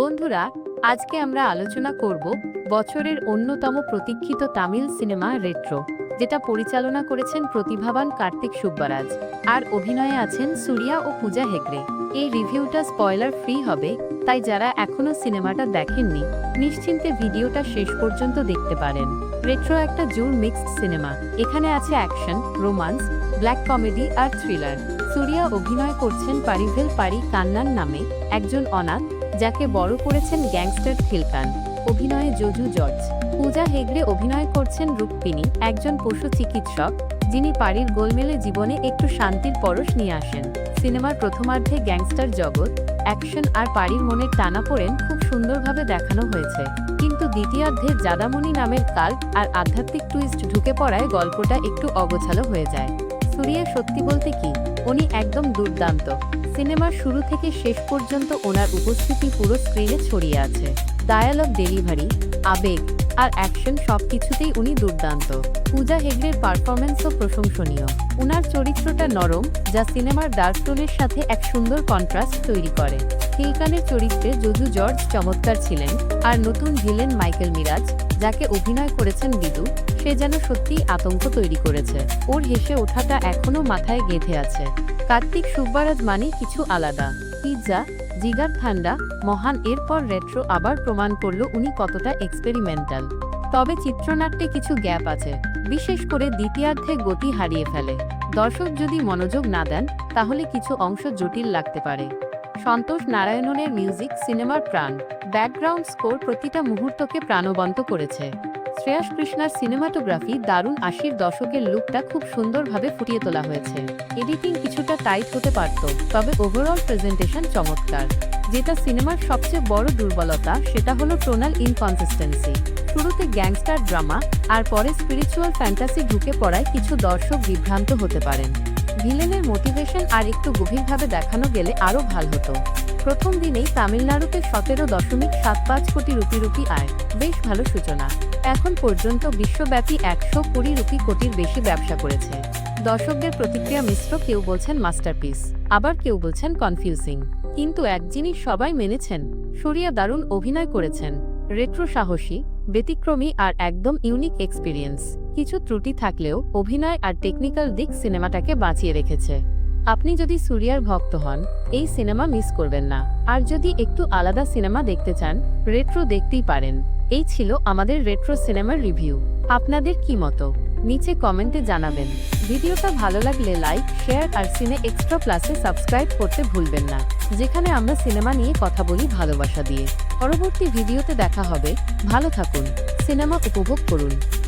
বন্ধুরা, আজকে আমরা আলোচনা করব বছরের অন্যতম প্রতীক্ষিত তামিল সিনেমা রেট্রো, যেটা পরিচালনা করেছেন প্রতিভাবান কার্তিক সুব্বারাজ, আর অভিনয়ে আছেন সুরিয়া ও পূজা হেগড়ে। এই রিভিউটা স্পয়লার ফ্রি হবে, তাই যারা এখনও সিনেমাটা দেখেননি, নিশ্চিন্তে ভিডিওটা শেষ পর্যন্ত দেখতে পারেন। রেট্রো একটা জোর মিক্সড সিনেমা, এখানে আছে অ্যাকশন, রোমান্স, ব্ল্যাক কমেডি আর থ্রিলার। সুরিয়া অভিনয় করছেন পারিভেল পারি কান্নান নামে একজন অনাথ যাকে বড় করেছেন গ্যাংস্টার থিলকান অভিনয়ে জজু জর্জ। পূজা হেগড়ে অভিনয় করছেন রূপপিনী একজন পশু চিকিৎসক, যিনি পাড়ির গোলমেলে জীবনে একটু শান্তির পরশ নিয়ে আসেন। সিনেমার প্রথমার্ধে গ্যাংস্টার জগৎ, অ্যাকশন আর পাড়ির মনের টানাপোড়েন খুব সুন্দরভাবে দেখানো হয়েছে। কিন্তু দ্বিতীয়ার্ধে জাদামণি নামের কাল্ট আর আধ্যাত্মিক টুইস্ট ঢুকে পড়ায় গল্পটা একটু অগোছালো হয়ে যায়। সুরিয়া সত্যি বলতে কি? উনি একদম দুর্দান্ত। সিনেমার শুরু থেকে শেষ পর্যন্ত ওনার উপস্থিতি পুরো স্ক্রিনে ছড়িয়ে আছে। ডায়ালগ ডেলিভারি আবেগ আর অ্যাকশন সবকিছুতেই উনি দুর্দান্ত। পূজা হেগড়ের পারফরমেন্সও প্রশংসনীয়। উনার চরিত্রটা নরম, যা সিনেমার ডার্ক টোনের সাথে এক সুন্দর কন্ট্রাস্ট তৈরি করে। হিলকানের চরিত্রে যজু জর্জ চমৎকার ছিলেন আর নতুন ভিলেন মাইকেল মিরাজ, যাকে অভিনয় করেছেন বিদু, সে যেন সত্যিই আতঙ্ক তৈরি করেছে। ওর হেসে ওঠাটা এখনও মাথায় গেঁথে আছে। কার্তিক সুব্বারাজ মানে কিছু আলাদা। পিৎজা, জিগার ঠান্ডা, মহান, এরপর রেট্রো আবার প্রমাণ করল উনি কতটা এক্সপেরিমেন্টাল তবে চিত্রনাট্যে কিছু গ্যাপ আছে, বিশেষ করে দ্বিতীয়ার্ধে গতি হারিয়ে ফেলে। দর্শক যদি মনোযোগ না দেন, তাহলে কিছু অংশ জটিল লাগতে পারে। সন্তোষ নারায়ণনের মিউজিক সিনেমার প্রাণ। ব্যাকগ্রাউন্ড স্কোর প্রতিটা মুহূর্তকে প্রাণবন্ত করেছে। শ্রেয়াস কৃষ্ণার সিনেমাটোগ্রাফি দারুণ আশির দশকের লুকটা খুব সুন্দরভাবে ফুটিয়ে তোলা হয়েছে। এডিটিং কিছুটা টাইট হতে পারত, তবে ওভারঅল প্রেজেন্টেশন চমৎকার। যেটা সিনেমার সবচেয়ে বড় দুর্বলতা, সেটা হলো টোনাল ইনকনসিস্টেন্সি। শুরুতে গ্যাংস্টার ড্রামা, আর পরে স্পিরিচুয়াল ফ্যান্টাসি ঢুকে পড়ায় কিছু দর্শক বিভ্রান্ত হতে পারেন। ভিলেনের মোটিভেশন আর একটু গভীরভাবে দেখানো গেলে আরও ভালো হতো। প্রথম দিনেই তামিলনাড়ুতে সতেরো দশমিক সাত পাঁচ কোটি রুপি রুপি আয়। বেশ ভালো সূচনা। এখন পর্যন্ত বিশ্বব্যাপী একশো কুড়ি রুপি কোটির বেশি ব্যবসা করেছে। দর্শকদের প্রতিক্রিয়া মিশ্র কেউ বলছেন মাস্টারপিস, আবার কেউ বলছেন কনফিউজিং। কিন্তু এক জিনিস সবাই মেনেছেন, সরিয়া দারুণ অভিনয় করেছেন। রেট্রো সাহসী, ব্যতিক্রমী আর একদম ইউনিক এক্সপিরিয়েন্স। কিছু ত্রুটি থাকলেও অভিনয় আর টেকনিক্যাল দিক সিনেমাটাকে বাঁচিয়ে রেখেছে। আপনি যদি সুরিয়ার ভক্ত হন, এই সিনেমা মিস করবেন না। আর যদি একটু আলাদা সিনেমা দেখতে চান, রেট্রো দেখতেই পারেন। এই ছিল আমাদের রেট্রো সিনেমার রিভিউ। আপনাদের কি মতো? নিচে কমেন্টে জানাবেন। ভিডিওটা ভালো লাগলে লাইক, শেয়ার আর সিনে এক্সট্রা প্লাসে সাবস্ক্রাইব করতে ভুলবেন না। যেখানে আমরা সিনেমা নিয়ে কথা বলি ভালোবাসা দিয়ে। পরবর্তী ভিডিওতে দেখা হবে। ভালো থাকুন। সিনেমা উপভোগ করুন।